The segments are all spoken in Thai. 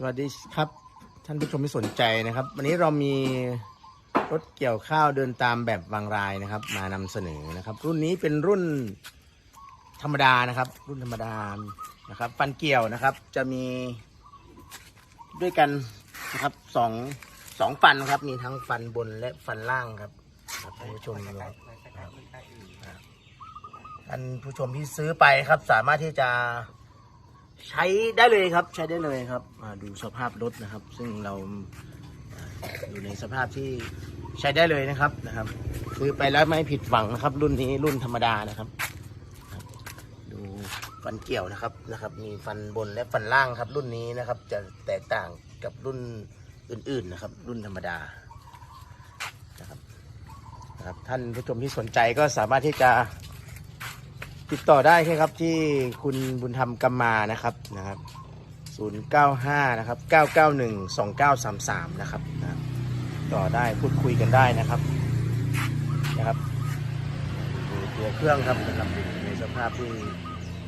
สวัสดีครับ ท่านผู้ชมที่สนใจนะครับ วันนี้เรามีรถเกี่ยวข้าวเดินตามแบบบางรายนะครับ มานำเสนอนะครับ รุ่นนี้เป็นรุ่นธรรมดานะครับ รุ่นธรรมดานะครับฟันเกี่ยวนะครับ จะมีด้วยกันนะครับสองสองฟันครับ มีทั้งฟันบนและฟันล่างครับครับท่านผู้ชมดูครับท่านผู้ชมที่ซื้อไปครับ สามารถที่จะ ใช้ได้เลยครับใช้ได้เลยครับอ่าดูสภาพรถนะครับ ซึ่งเราอยู่ในสภาพที่ใช้ได้เลยนะครับนะครับ ซื้อไปแล้วไม่ผิดหวังนะครับ รุ่นนี้รุ่นธรรมดานะครับครับ ดูฟันเกี่ยวนะครับนะครับ มีฟันบนและฟันล่างครับ รุ่นนี้นะครับ จะแตกต่างกับรุ่นอื่น ๆนะครับ รุ่นธรรมดานะครับนะครับ ท่านผู้ชมที่สนใจก็สามารถที่จะ ติดต่อได้ใช่ครับที่คุณบุญธรรมกำมานะครับนะครับ 095 นะครับ 991 2933 นะครับนะครับต่อได้พูดคุยกันได้นะครับนะครับดูตัวเครื่องครับนะครับอยู่ในสภาพที่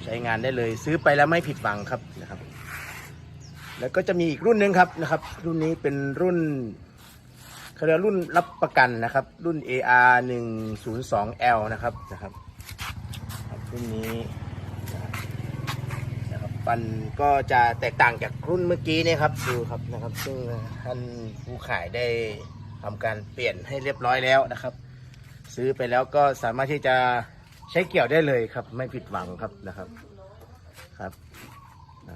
ใช้งานได้เลยซื้อไปแล้วไม่ผิดหวังครับนะครับ แล้วก็จะมีอีกรุ่นหนึ่งครับนะครับ รุ่นนี้เป็นรุ่นเขาเรียกว่ารุ่นรับประกันนะครับ รุ่น AR 102L นะครับนะครับ รุ่นนี้นะครับฟันก็จะแตกต่างจากรุ่นเมื่อกี้เนี่ยครับดูครับนะครับ ซึ่งท่านผู้ขายได้ทำการเปลี่ยนให้เรียบร้อยแล้วนะครับ ซื้อไปแล้วก็สามารถที่จะใช้เกี่ยวได้เลยครับ ไม่ผิดหวังครับนะครับครับนะ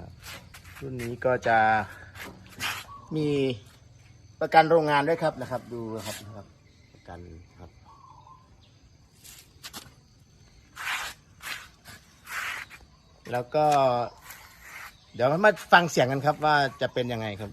รุ่นนี้ก็จะมีประกันโรงงานด้วยครับนะครับ ดูครับนะครับประกันครับ แล้วก็ เดี๋ยวมาฟังเสียงกันครับว่าจะเป็นยังไงครับ